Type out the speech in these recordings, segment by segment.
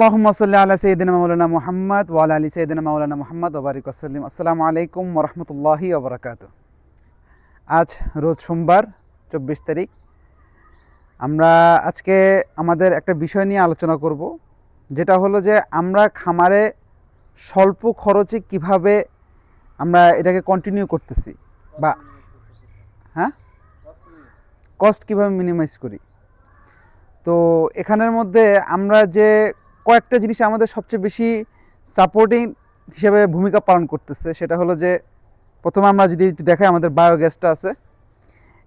আল্লাহুম্মা সাল্লি আলা সাইয়্যিদিনা মাওলানা মুহাম্মদ ওয়া আলা সাইয়্যিদিনা মাওলানা মুহাম্মদ ওয়া বারিক ওয়াসাল্লিম। আসসালামু আলাইকুম ওয়া রাহমাতুল্লাহি ওয়া আজ রোজ সোমবার, চব্বিশ তারিখ। আমরা আজকে আমাদের একটা বিষয় নিয়ে আলোচনা করব, যেটা হলো যে আমরা খামারে স্বল্প খরচে কীভাবে আমরা এটাকে কন্টিনিউ করতেছি বা হ্যাঁ? কস্ট কীভাবে মিনিমাইজ করি। তো এখানের মধ্যে আমরা যে কয়েকটা জিনিস আমাদের সবচেয়ে বেশি সাপোর্টিং হিসেবে ভূমিকা পালন করতেছে, সেটা হলো যে প্রথমে আমরা যদি দেখাই আমাদের বায়োগ্যাসটা আছে।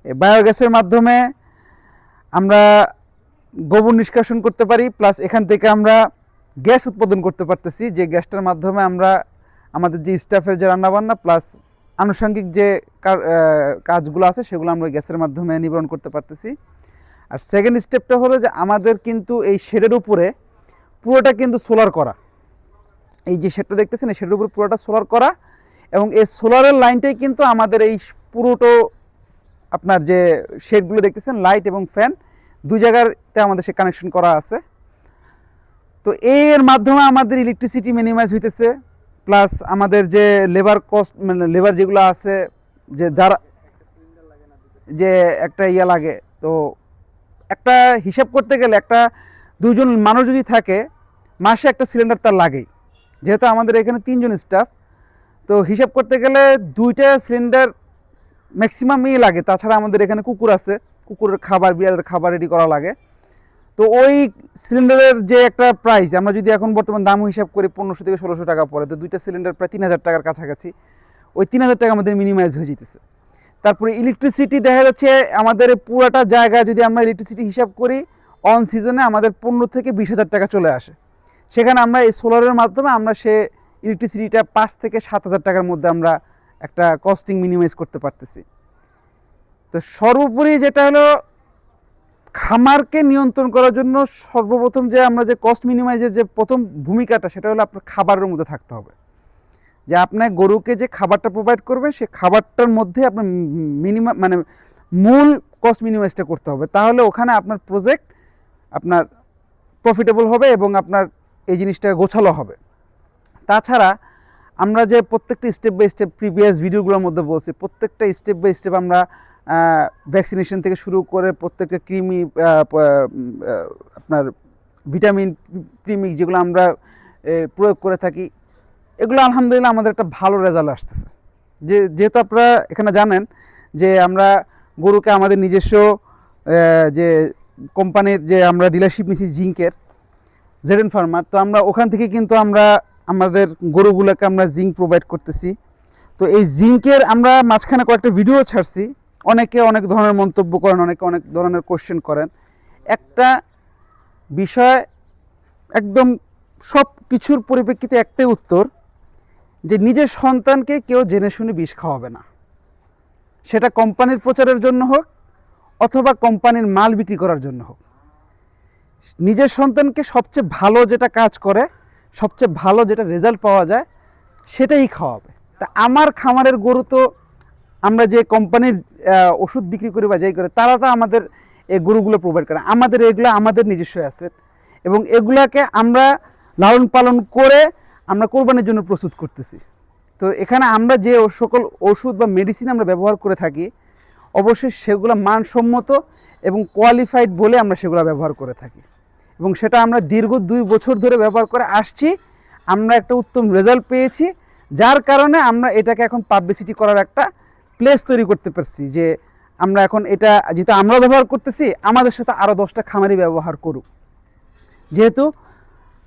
এই বায়োগ্যাসের মাধ্যমে আমরা গোবর নিষ্কাশন করতে পারি প্লাস এখান থেকে আমরা গ্যাস উৎপাদন করতে পারতেছি, যে গ্যাসটার মাধ্যমে আমরা আমাদের যে স্টাফের যে রান্নাবান্না প্লাস আনুষঙ্গিক যে কাজগুলো আছে, সেগুলো আমরা গ্যাসের মাধ্যমে নিবারণ করতে পারতেছি। আর সেকেন্ড স্টেপটা হলো যে আমাদের কিন্তু এই শেডের উপরে পুরোটা কিন্তু সোলার করা। এই যে শেডটা দেখতেছেন, এই শেডের উপরে পুরোটা সোলার করা এবং এই সোলারের লাইনটাই কিন্তু আমাদের এই পুরোটো আপনার যে শেডগুলো দেখতেছেন লাইট এবং ফ্যান দুই জায়গাতে আমাদের সে কানেকশন করা আছে। তো এর মাধ্যমে আমাদের ইলেকট্রিসিটি মিনিমাইজ হইতেছে প্লাস আমাদের যে লেবার কস্ট মানে লেবার যেগুলো আছে, যে যারা যে একটা ইয়া লাগে, তো একটা হিসাব করতে গেলে একটা দুজন মানুষ যদি থাকে মাসে একটা সিলিন্ডার তার লাগেই। যেহেতু আমাদের এখানে তিনজন স্টাফ তো হিসাব করতে গেলে দুইটা সিলিন্ডার ম্যাক্সিমামই লাগে। তাছাড়া আমাদের এখানে কুকুর আছে, কুকুরের খাবার, বিড়ালের খাবার রেডি করা লাগে। তো ওই সিলিন্ডারের যে একটা প্রাইস আমরা যদি এখন বর্তমান দাম হিসাব করি পনেরোশো থেকে ষোলোশো টাকা পড়ে, তো দুইটা সিলিন্ডার প্রায় তিন হাজার টাকার কাছাকাছি। ওই তিন হাজার টাকা আমাদের মিনিমাইজ হয়ে যেতেছে। তারপরে ইলেকট্রিসিটি দেখা যাচ্ছে আমাদের পুরাটা জায়গা যদি আমরা ইলেকট্রিসিটি হিসাব করি অন সিজনে আমাদের পনেরো থেকে বিশ হাজার টাকা চলে আসে। সেখানে আমরা এই সোলারের মাধ্যমে আমরা সে ইলেকট্রিসিটিটা পাঁচ থেকে সাত হাজার টাকার মধ্যে আমরা একটা কস্টিং মিনিমাইজ করতে পারতেছি। তো সর্বোপরি যেটা হলো, খামারকে নিয়ন্ত্রণ করার জন্য সর্বপ্রথম যে আমরা যে কস্ট মিনিমাইজের যে প্রথম ভূমিকাটা, সেটা হলো আপনার খাবারের মধ্যে থাকতে হবে। যে আপনার গরুকে যে খাবারটা প্রোভাইড করবে সে খাবারটার মধ্যে আপনার মিনিমাম মানে মূল কস্ট মিনিমাইজটা করতে হবে। তাহলে ওখানে আপনার প্রজেক্ট আপনার প্রফিটেবল হবে এবং আপনার এই জিনিসটা গোছালো হবে। তাছাড়া আমরা যে প্রত্যেকটা স্টেপ বাই স্টেপ প্রিভিয়াস ভিডিওগুলোর মধ্যে বলছি, প্রত্যেকটা স্টেপ বাই স্টেপ আমরা ভ্যাকসিনেশন থেকে শুরু করে প্রত্যেকটা কৃমি আপনার ভিটামিন প্রিমিক্স যেগুলো আমরা প্রয়োগ করে থাকি, এগুলো আলহামদুলিল্লাহ আমাদের একটা ভালো রেজাল্ট আসতেছে। যে, যেহেতু আপনারা এখানে জানেন যে আমরা গরুকে আমাদের নিজস্ব যে কোম্পানির যে আমরা ডিলারশিপ নিছি জিঙ্কের জেডেন ফার্মার তো আমরা ওখান থেকে কিন্তু আমরা আমাদের গরুগুলোকে আমরা জিঙ্ক প্রোভাইড করতেছি। তো এই জিঙ্কের আমরা মাঝখানে কয়েকটা ভিডিও ছাড়ছি। অনেকে অনেক ধরনের মন্তব্য করেন, অনেকে অনেক ধরনের কোশ্চেন করেন। একটা বিষয় একদম সব কিছুর পরিপ্রেক্ষিতে একটাই উত্তর, যে নিজের সন্তানকে কেউ জেনে শুনে বিষ খাওয়াবে না। সেটা কোম্পানির প্রচারের জন্য হোক, অথবা কোম্পানির মাল বিক্রি করার জন্য হোক। নিজের সন্তানকে সবচেয়ে ভালো যেটা কাজ করে, সবচেয়ে ভালো যেটা রেজাল্ট পাওয়া যায়, সেটাই খাওয়াবে। তা আমার খামারের গরু তো আমরা যে কোম্পানির ওষুধ বিক্রি করি বা যাই করে, তারা তো আমাদের এই গরুগুলো প্রোভাইড করে। আমাদের এগুলো আমাদের নিজস্ব অ্যাসেট এবং এগুলাকে আমরা লালন পালন করে আমরা কোরবানির জন্য প্রস্তুত করতেছি। তো এখানে আমরা যে সকল ওষুধ বা মেডিসিন আমরা ব্যবহার করে থাকি, অবশ্যই সেগুলো মানসম্মত এবং কোয়ালিফাইড বলে আমরা সেগুলো ব্যবহার করে থাকি। এবং সেটা আমরা দীর্ঘ দুই বছর ধরে ব্যবহার করে আসছি। আমরা একটা উত্তম রেজাল্ট পেয়েছি, যার কারণে আমরা এটাকে এখন পাবলিসিটি করার একটা প্লেস তৈরি করতে পারছি যে আমরা এখন এটা যেহেতু আমরা ব্যবহার করতেছি, আমাদের সাথে আরও দশটা খামারি ব্যবহার করুক। যেহেতু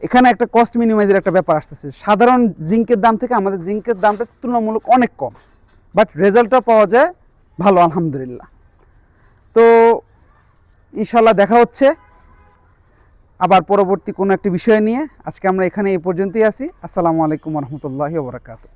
এখানে একটা কস্ট মিনিমাইজের একটা ব্যাপার আসতেছে। সাধারণ জিঙ্কের দাম থেকে আমাদের জিঙ্কের দামটা তুলনামূলক অনেক কম বাট রেজাল্টটা পাওয়া যায় ভালো, আলহামদুলিল্লাহ। তো ইনশাল্লাহ দেখা হচ্ছে। আবার পরবর্তী কোনো একটি বিষয় নিয়ে আজকে আমরা এখানে এই পর্যন্তই আসি আসসালামু আলাইকুম রহমতুল্লাহি ওবরাকাতু